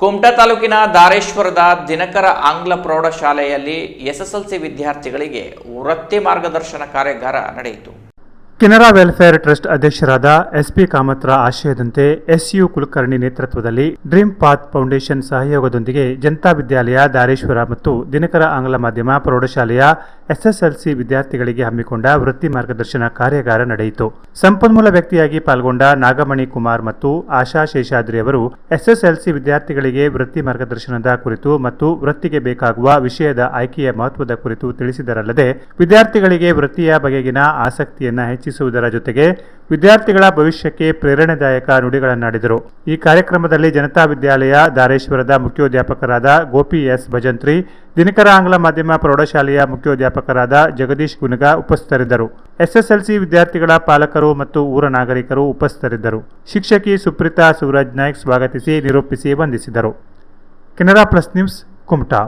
ಕುಮಟಾ ತಾಲೂಕಿನ ದಾರೇಶ್ವರದ ದಿನಕರ ಆಂಗ್ಲ ಪ್ರೌಢಶಾಲೆಯಲ್ಲಿ ಎಸ್ಎಸ್ಎಲ್ಸಿ ವಿದ್ಯಾರ್ಥಿಗಳಿಗೆ ವೃತ್ತಿ ಮಾರ್ಗದರ್ಶನ ಕಾರ್ಯಾಗಾರ ನಡೆಯಿತು. ಕೆನರಾ ವೆಲ್ಫೇರ್ ಟ್ರಸ್ಟ್ ಅಧ್ಯಕ್ಷರಾದ ಎಸ್ಪಿ ಕಾಮತ್ರ ಆಶಯದಂತೆ ಎಸ್ಯು ಕುಲಕರ್ಣಿ ನೇತೃತ್ವದಲ್ಲಿ ಡ್ರೀಮ್ ಪಾತ್ ಫೌಂಡೇಶನ್ ಸಹಯೋಗದೊಂದಿಗೆ ಜನತಾ ವಿದ್ಯಾಲಯ ದಾರೇಶ್ವರ ಮತ್ತು ದಿನಕರ ಆಂಗ್ಲ ಮಾಧ್ಯಮ ಪ್ರೌಢಶಾಲೆಯ ಎಸ್ಎಸ್ಎಲ್ಸಿ ವಿದ್ಯಾರ್ಥಿಗಳಿಗೆ ಹಮ್ಮಿಕೊಂಡ ವೃತ್ತಿ ಮಾರ್ಗದರ್ಶನ ಕಾರ್ಯಾಗಾರ ನಡೆಯಿತು. ಸಂಪನ್ಮೂಲ ವ್ಯಕ್ತಿಯಾಗಿ ಪಾಲ್ಗೊಂಡ ನಾಗಮಣಿ ಕುಮಾರ್ ಮತ್ತು ಆಶಾ ಶೇಷಾದ್ರಿ ಅವರು ಎಸ್ಎಸ್ಎಲ್ಸಿ ವಿದ್ಯಾರ್ಥಿಗಳಿಗೆ ವೃತ್ತಿ ಮಾರ್ಗದರ್ಶನದ ಕುರಿತು ಮತ್ತು ವೃತ್ತಿಗೆ ಬೇಕಾಗುವ ವಿಷಯದ ಆಯ್ಕೆಯ ಮಹತ್ವದ ಕುರಿತು ತಿಳಿಸಿದರಲ್ಲದೆ, ವಿದ್ಯಾರ್ಥಿಗಳಿಗೆ ವೃತ್ತಿಯ ಬಗೆಗಿನ ಆಸಕ್ತಿಯನ್ನ ಹೆಚ್ಚಿಸುವುದರ ಜೊತೆಗೆ ವಿದ್ಯಾರ್ಥಿಗಳ ಭವಿಷ್ಯಕ್ಕೆ ಪ್ರೇರಣೆದಾಯಕ ನುಡಿಗಳನ್ನಾಡಿದರು. ಈ ಕಾರ್ಯಕ್ರಮದಲ್ಲಿ ಜನತಾ ವಿದ್ಯಾಲಯ ದಾರೇಶ್ವರದ ಮುಖ್ಯೋಧ್ಯಾಪಕರಾದ ಗೋಪಿ ಎಸ್ ಭಜಂತ್ರಿ, ದಿನಕರ ಆಂಗ್ಲ ಮಾಧ್ಯಮ ಪ್ರೌಢಶಾಲೆಯ ಮುಖ್ಯೋಧ್ಯಾಪಕರಾದ ಜಗದೀಶ್ ಗುನಗ ಉಪಸ್ಥಿತರಿದ್ದರು. ಎಸ್ಎಸ್ಎಲ್ಸಿ ವಿದ್ಯಾರ್ಥಿಗಳ ಪಾಲಕರು ಮತ್ತು ಊರ ನಾಗರಿಕರು ಉಪಸ್ಥಿತರಿದ್ದರು. ಶಿಕ್ಷಕಿ ಸುಪ್ರೀತಾ ಸೂರಜ್ ನಾಯ್ಕ್ ಸ್ವಾಗತಿಸಿ ನಿರೂಪಿಸಿ ವಂದಿಸಿದರು. Canara plus news Kumta.